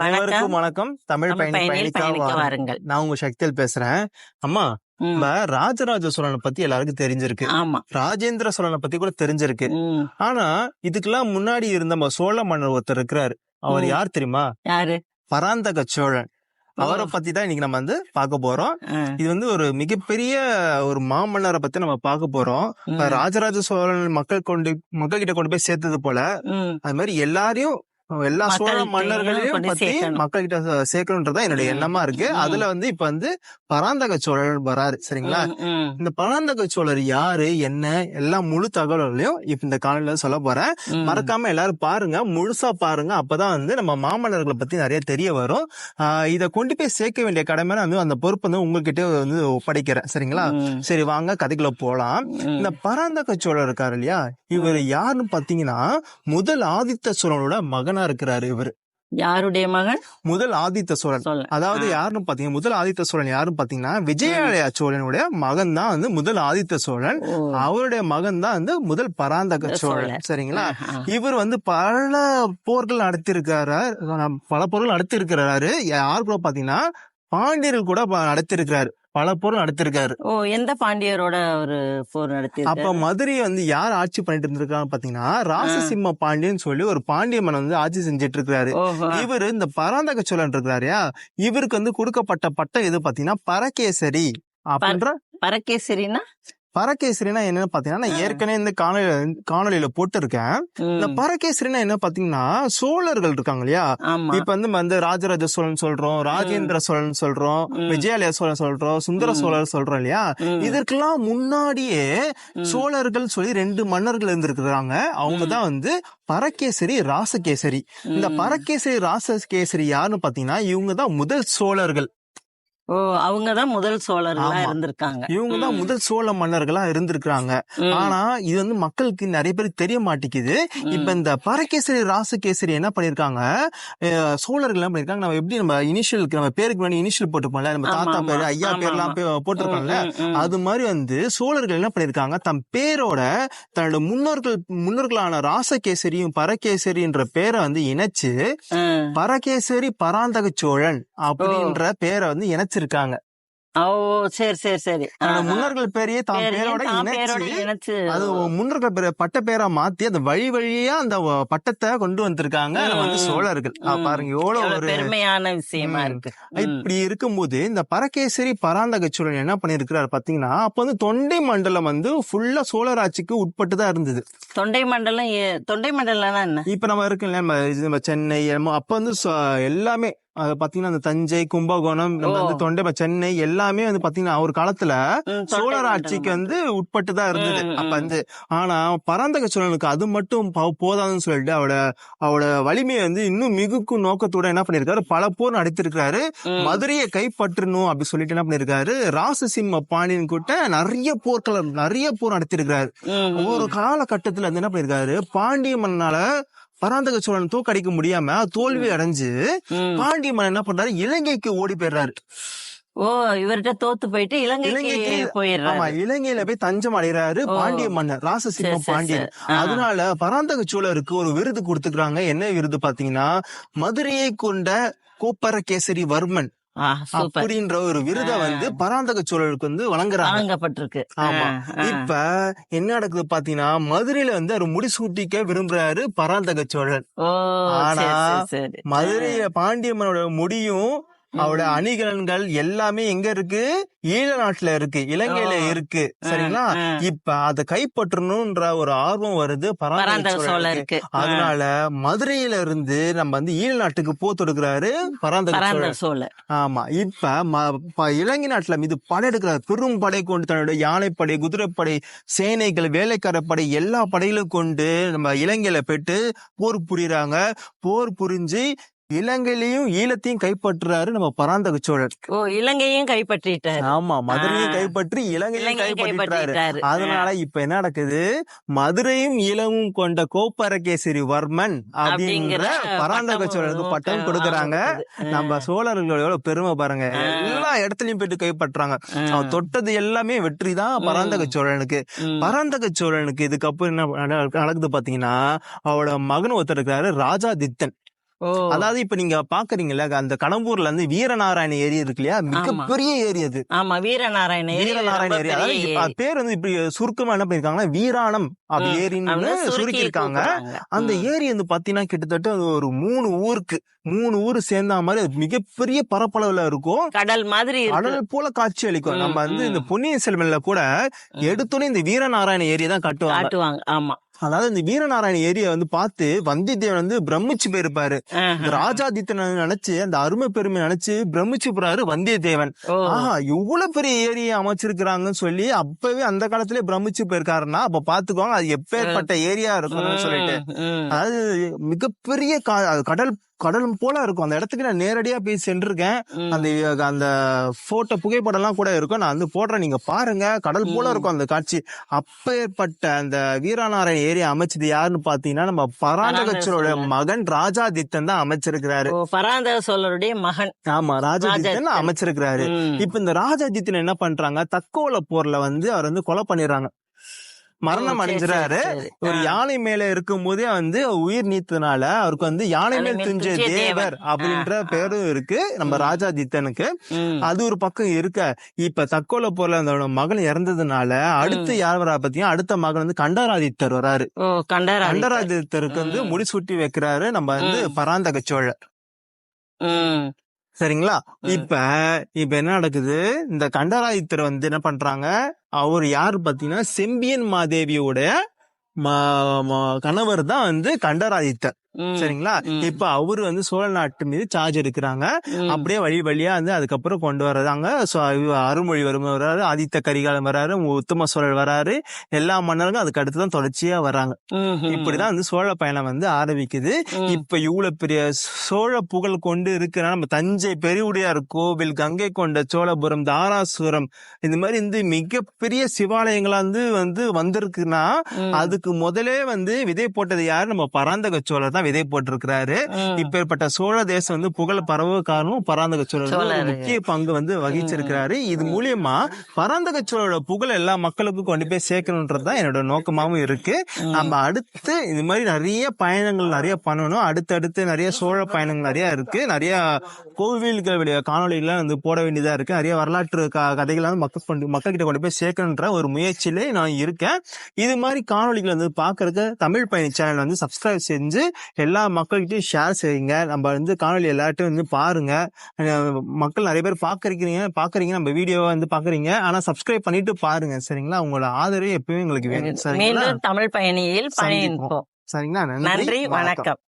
அனைவருக்கும் வணக்கம். தமிழ் பயணிக்கா வாருங்கள். நான் உங்க சக்தியில் பேசுறேன். அம்மா நம்ம ராஜராஜ சோழனை பத்தி எல்லாருக்கும் தெரிஞ்சிருக்கு. ராஜேந்திர சோழனை பத்தி கூட தெரிஞ்சிருக்கு. ஆனா இதுக்கெல்லாம் முன்னாடி இருந்த நம்ம சோழ மன்னர் ஒருத்தர் இருக்கிறாரு. அவர். யார் தெரியுமா? யாரு? பராந்தக சோழன். அவரை பத்தி தான் இன்னைக்கு நம்ம வந்து பார்க்க போறோம். இது வந்து ஒரு மிகப்பெரிய ஒரு மாமன்னரை பத்தி நம்ம பார்க்க போறோம். ராஜராஜ சோழன் மக்கள் கொண்டு மக்கள் கிட்ட கொண்டு போய் சேர்த்தது போல அது மாதிரி எல்லாரையும் எல்லா சோழ மன்னர்களையும் பத்தி. மக்கள் கிட்ட சேர்க்கணுன்றதா என்னுடைய. எண்ணமா இருக்கு. அதுல வந்து இப்ப வந்து பராந்தக சோழர் வராரு சரிங்களா இந்த பராந்தக சோழர் யாரு என்ன எல்லா முழு தகவல்களையும் இப்ப இந்த காலையில சொல்ல போறேன். மறக்காம எல்லாரும் பாருங்க முழுசா பாருங்க அப்பதான் வந்து நம்ம மாமன்னர்களை பத்தி நிறைய தெரிய வரும் இத கொண்டு போய் சேர்க்க வேண்டிய கடமை நான் வந்து அந்த பொறுப்பு வந்து உங்ககிட்ட வந்து ஒப்படைக்கிறேன் சரிங்களா சரி வாங்க கதைக்குள்ள போலாம். இந்த பராந்தக சோழர் இருக்காரு இல்லையா இவர் யாருன்னு பாத்தீங்கன்னா முதல் ஆதித்த சோழனோட மகனா இருக்கிறாரு இவர். யாருடைய மகன்? முதல் ஆதித்த சோழன். அதாவது யாருன்னு பாத்தீங்கன்னா முதல் ஆதித்த சோழன் யாருன்னு பாத்தீங்கன்னா விஜயாலய சோழனுடைய மகன் தான் வந்து முதல் ஆதித்த சோழன். அவருடைய மகன் தான் வந்து முதல் பராந்தக சோழன். சரிங்களா. இவர் வந்து பல போர்கள் நடத்திருக்காரு பல போர்கள் நடத்திருக்கிறாரு. யார் கூட பாத்தீங்கன்னா பாண்டியர்கள் கூட நடத்திருக்கிறாரு. பல போர் நடத்திருக்காரு ஓ எந்த பாண்டியரோட ஒரு போர் நடத்தி அப்ப மதுரையை வந்து யார் ஆட்சி பண்ணிட்டு இருந்திருக்காங்க பாத்தீங்கன்னா ராசசிம்ம பாண்டியன் சொல்லி ஒரு பாண்டிய மன்னன் வந்து ஆட்சி செஞ்சுட்டு இருக்காரு இவரு இந்த பராந்தக சோழன் இருக்கிறாருயா இவருக்கு வந்து கொடுக்கப்பட்ட பட்டம் எது பாத்தீங்கன்னா பரகேசரி அப்படின்ற பரகேசரினா பரகேசரினா என்னன்னு பாத்தீங்கன்னா நான். ஏற்கனவே இந்த காணொலி காணொலியில போட்டிருக்கேன். இந்த பரகேசரினா என்ன பாத்தீங்கன்னா சோழர்கள் இருக்காங்க இல்லையா? இப்ப வந்து வந்து ராஜராஜ சோழன் சொல்றோம் ராஜேந்திர சோழன் சொல்றோம். விஜயாலய சோழன் சொல்றோம் சுந்தர. சோழர் சொல்றோம் இல்லையா? இதற்கெல்லாம் முன்னாடியே. சோழர்கள் சொல்லி ரெண்டு மன்னர்கள் இருந்திருக்கிறாங்க. அவங்க தான் வந்து பரகேசரி ராசகேசரி. இந்த. பரகேசரி ராசகேசரி யாருன்னு பாத்தீங்கன்னா இவங்க தான் முதல் சோழர்கள். ஓ அவங்கதான் முதல் சோழர்களா ஆமா. இருந்திருக்காங்க இவங்க தான் ம். முதல் சோழ மன்னர்களா இருந்திருக்கிறாங்க ம், ஆனா இது வந்து மக்களுக்கு நிறைய பேருக்கு தெரிய மாட்டேங்குது ம். இப்ப இந்த பரகேசரி ராசகேசரி என்ன பண்ணிருக்காங்க சோழர்கள் என்ன பண்ணிருக்காங்க நம்ம எப்படி நம்ம இனிஷியலுக்கு நம்ம பேருக்கு முன்னாடி இனிஷியல் போட்டுப்போம்ல நம்ம ஆமா, தாத்தா ஆமா. பேரு ஐயா ஆமா, பேர்லாம் ஆமா. போட்டிருக்கோம்ல ம், ம், ம். அது மாதிரி வந்து சோழர்கள் என்ன பண்ணிருக்காங்க தம் பேரோட தன்னோட முன்னோர்கள் முன்னோர்களான ராசகேசரியும் பரகேசரின்ற பேரை வந்து இணைச்சு ஆ. பரகேசரி பராந்தக சோழன் அப்படின்ற பேரை வந்து இணைச்சிருக்காங்க. ஓ சரி சரி சரி. முன்னோர்கள் பேரையே தான் பேரோட இணைச்சு. அது முன்னோர்கள் பேரை பட்ட பேரா மாத்தி அந்த வழி வழியா அந்த பட்டத்தை கொண்டு வந்திருக்காங்க. வந்து சோழர்கள். பாருங்க எவ்வளவு ஒரு பெருமையான விஷயமா. இருக்கு. இப்படி இருக்கும்போது இந்த பரகேசரி பராந்தக சோழன் என்ன பண்ணிருக்கிறாரு பாத்தீங்கன்னா அப்ப வந்து தொண்டை மண்டலம் வந்து ஃபுல்லா சோழர் ஆட்சிக்கு உட்பட்டு தான் இருந்தது. தொண்டை மண்டலம் தொண்டை மண்டலம்னா என்ன? இப்ப நம்ம இருக்குல்ல நம்ம சென்னை அப்ப வந்து எல்லாமே அது பாத்தீங்கன்னா அந்த தஞ்சை கும்பகோணம் நம்ம. வந்து தொண்டை சென்னை எல்லாமே வந்து பாத்தீங்கன்னா ஒரு காலத்துல சோழர். ஆட்சிக்கு வந்து உட்பட்டு தான் இருந்தது அப்ப. வந்து ஆனா பராந்தக சோழனுக்கு அது மட்டும் போதாதுன்னு சொல்லிட்டு அவட அவட வலிமையை வந்து இன்னும் மிகுக்கும் நோக்கத்தோட என்ன பண்ணிருக்காரு பல போர் நடத்திருக்காரு ம். மதுரையை கைப்பற்றணும் அப்படி சொல்லிட்டு என்ன பண்ணிருக்காரு ராசசிம்ம பாண்டியன் கூட்ட நிறைய போர்கள் நிறைய போர் ம். ஒரு காலகட்டத்துல வந்து என்ன பண்ணிருக்காரு பாண்டிய மன்னனால பராந்தக சோழன் தோக்கடிக்க முடியாம தோல்வி அடைஞ்சு. பாண்டிய மன்னன் என்ன பண்றாரு? இலங்கைக்கு ஓடி போயிடுறாரு. ஓ இவர்கிட்ட தோத்து போயிட்டு இலங்கைக்கு ஆமா இலங்கையில போய் தஞ்சம் அடைகிறாரு. பாண்டிய மன்னர் ராசசிம்ம பாண்டியன். அதனால பராந்தக சோழருக்கு ஒரு விருது கொடுத்துக்கிறாங்க. என்ன விருது பாத்தீங்கன்னா மதுரையை கொண்ட கோப்பரகேசரி வர்மன். ஆ, சூப்பர் அப்படின்ற ஒரு விருதை. வந்து பராந்தக சோழருக்கு வந்து வழங்குறாங்க. வழங்கப்பட்டிருக்கு. ஆமா. இப்ப என்ன நடக்குது பாத்தீங்கன்னா மதுரையில வந்து அவர் முடிசூட்டிக்க விரும்புறாரு பராந்தக சோழன். ஓ ஆனா, சரி சரி சரி. மதுரைய பாண்டியம்மனோட முடியும் அவரோட அணிகலன்கள் எல்லாமே எங்க இருக்கு? ஈழ நாட்டுல இருக்கு. இலங்கையில. இருக்கு. சரிங்களா. இப்ப அதை கைப்பற்றணும்ன்ற ஒரு ஆர்வம் வருது பராந்தக அதனால மதுரையில இருந்து நம்ம வந்து ஈழ நாட்டுக்கு போ தொடுக்கிறாரு பராந்தக சோழர். ஆமா. இப்ப இலங்கை நாட்டுல மீது படையெடுக்கிறார் பெரும் படை கொண்டு தன்னுடைய யானைப்படை குதிரைப்படை சேனைகள் வேலைக்கார படை எல்லா படையிலும் கொண்டு நம்ம இலங்கையில போயிட்டு போர் புரியுறாங்க. போர் புரிஞ்சு இலங்கையிலையும் ஈழத்தையும் கைப்பற்றுறாரு நம்ம பராந்தக சோழர் ஓ இலங்கையும் கைப்பற்றிட்டாரு. ஆமா மதுரையும். கைப்பற்றி இலங்கையும் கைப்பற்றிட்டாரு. அதனால இப்ப என்ன நடக்குது? மதுரையும் ஈழமும் கொண்ட கோப்பரகேசரி வர்மன் அப்படிங்கிற பராந்தக சோழருக்கு பட்டம் கொடுக்கறாங்க. நம்ம சோழர்களோட பெருமை பாருங்க. எல்லா இடத்துலயும் போயிட்டு கைப்பற்றாங்க அவன் தொட்டது எல்லாமே வெற்றி தான். பராந்தக சோழனுக்கு பராந்தக சோழனுக்கு இதுக்கப்புறம் என்ன நட- நடக்குது பாத்தீங்கன்னா அவரோட மகன் ஒருத்தர் இருக்கிறாரு ராஜாதித்தன். அதாவது இப்ப நீங்க பாக்குறீங்கல்ல அந்த கடம்பூர்ல இருந்து வீரநாராயண ஏரி இருக்கு இல்லையா? மிகப்பெரிய ஏரி அது. ஆமா வீரநாராயண வீரநாராயண ஏரி. அதாவது பேர் வந்து இப்படி சுருக்கமா என்ன பண்ணிருக்காங்கன்னா வீராணம் ம். ஏரின்னு சுருக்கி இருக்காங்க. அந்த. ஏரி வந்து பாத்தீங்கன்னா கிட்டத்தட்ட அது ஒரு மூணு ஊருக்கு மூணு ஊர் சேர்ந்த மாதிரி அது மிகப்பெரிய பரப்பளவுல இருக்கும். கடல் மாதிரி கடல் போல காட்சி அளிக்கும். நம்ம வந்து. இந்த பொன்னியின் செல்வன்ல கூட எடுத்தோடனே இந்த வீரநாராயண ஏரியை தான் காட்டுவாங்க. ஆமா. அதாவது இந்த வீரநாராயண ஏரியை வந்து பார்த்து வந்தியத்தேவன் வந்து பிரமிச்சு போயிருப்பாரு. ராஜாதித்தனை நினைச்சு அந்த அருமை பெருமை நினைச்சு பிரமிச்சு போறாரு வந்தியத்தேவன். ஆஹா இவ்வளவு பெரிய ஏரியை அமைச்சிருக்கிறாங்கன்னு சொல்லி அப்பவே அந்த காலத்திலே பிரமிச்சு போயிருக்காருன்னா அப்ப பாத்துக்கோங்க அது எப்பேற்பட்ட ஏரியா இருக்கும்னு சொல்லிட்டு. அதாவது மிகப்பெரிய கடல் கடல் போல இருக்கும். அந்த இடத்துக்கு நான் நேரடியா போய் சென்றிருக்கேன். அந்த அந்த போட்டோ புகைப்படம் எல்லாம் கூட இருக்கும். நான் வந்து போடுறேன். நீங்க பாருங்க. கடல் போல இருக்கும் அந்த காட்சி. அப்பேற்பட்ட அந்த வீரநாராயண ஏரியா அமைச்சது யாருன்னு பாத்தீங்கன்னா நம்ம பராந்தகச்சரோட மகன் ராஜாதித்தன் தான் அமைச்சிருக்கிறாரு. பராந்தக சோழருடைய மகன். ஆமா ராஜாதித்தன். அமைச்சிருக்கிறாரு. இப்ப இந்த ராஜாதித்தன் என்ன பண்றாங்க? தக்கோல போர்ல வந்து அவர் வந்து கொலை பண்ணிடுறாங்க. மரணம் அடைஞ்சிறாரு. ஒரு. யானை மேல இருக்கும் போதே வந்து உயிர் நீத்தனால அவருக்கு வந்து யானை மேல் துஞ்ச தேவர் அப்படின்ற பேரும் இருக்கு. நம்ம ராஜாதித்தனுக்கு. அது ஒரு பக்கம் இருக்க. இப்ப தக்கோல போர்ல அந்த மகன் இறந்ததுனால அடுத்து யார் வரா பாத்தீங்கன்னா அடுத்த மகன் வந்து கண்டராதித்தர் வராரு. கண்டராதித்தருக்கு வந்து முடிசூட்டி வைக்கிறாரு நம்ம வந்து பராந்தக சோழர். சரிங்களா? இப்ப இப்ப என்ன நடக்குது? இந்த கண்டராதித்தர் வந்து என்ன பண்றாங்க? அவர் யாரு பாத்தீங்கன்னா செம்பியன் மாதேவியோட கணவர் தான் வந்து கண்டராதித்தர். சரிங்களா. இப்ப அவரு வந்து சோழ நாட்டு மீது சார்ஜ் எடுக்கிறாங்க. அப்படியே வழி வழியா வந்து அதுக்கப்புறம் கொண்டு வர்றாங்க சோ இவ- அருள்மொழிவர்மன் வராரு ஆதித்த கரிகாலன் வராரு உத்தம சோழர் வராரு எல்லா மன்னர்களும் அதுக்கு அடுத்துதான் தொடர்ச்சியா வராங்க ம். இப்படிதான் வந்து சோழ பயணம் வந்து ஆரம்பிக்குது. இப்ப இவ்வளவு பெரிய சோழ புகழ் கொண்டு இருக்கிற நம்ம தஞ்சை பெருவுடையார் கோவில் கங்கை கொண்ட சோழபுரம் தாராசுரம் இந்த மாதிரி வந்து மிகப்பெரிய சிவாலயங்களா வந்து வந்து வந்திருக்குன்னா. அதுக்கு முதலே வந்து விதை போட்டது யாரு நம்ம பராந்தக சோழர் தான் விதை போட்டிருக்கிறாரு. இப்பேற்பட்ட சோழ தேசம் வந்து புகழ பரவ காரணம் பராந்தக சோழர். முக்கிய பங்கு வந்து வகிச்சிருக்கிறாரு. இது மூலியமா பராந்தக சோழரோட புகழ் எல்லா மக்களுக்கும் கொண்டு போய் சேர்க்கணுன்றது தான் என்னோட நோக்கமாவும் இருக்கு. நம்ம அடுத்து இது மாதிரி நிறைய பயணங்கள் நிறைய பண்ணணும். அடுத்தடுத்து நிறைய சோழ பயணங்கள் நிறைய இருக்கு. நிறைய கோவில்களுடைய காணொளிகள்லாம் வந்து போட வேண்டியதா இருக்கு. நிறைய வரலாற்று கதைகளை வந்து மக்கள் கொண்டு மக்கள் கிட்ட கொண்டு போய் சேர்க்கணுன்ற ஒரு முயற்சியிலே நான் இருக்கேன். இது மாதிரி காணொளிகள் வந்து பாக்குறதுக்கு தமிழ் பயணி சேனல் வந்து சப்ஸ்கிரைப் செஞ்சு எல்லா மக்கள்கிட்டயும் ஷேர் செய்யுங்க. நம்ம வந்து காணொளி எல்லாட்டும் வந்து பாருங்க. மக்கள் நிறைய பேர் பாக்குறீங்க பாக்குறீங்க. நம்ம வீடியோவை வந்து பாக்குறீங்க. ஆனா சப்ஸ்கிரைப் பண்ணிட்டு பாருங்க. சரிங்களா? உங்களோட ஆதரவு எப்பவும் எங்களுக்கு வேணும். சரிங்களா? தமிழ் பயணியில் சரிங்களா? நன்றி. வணக்கம்.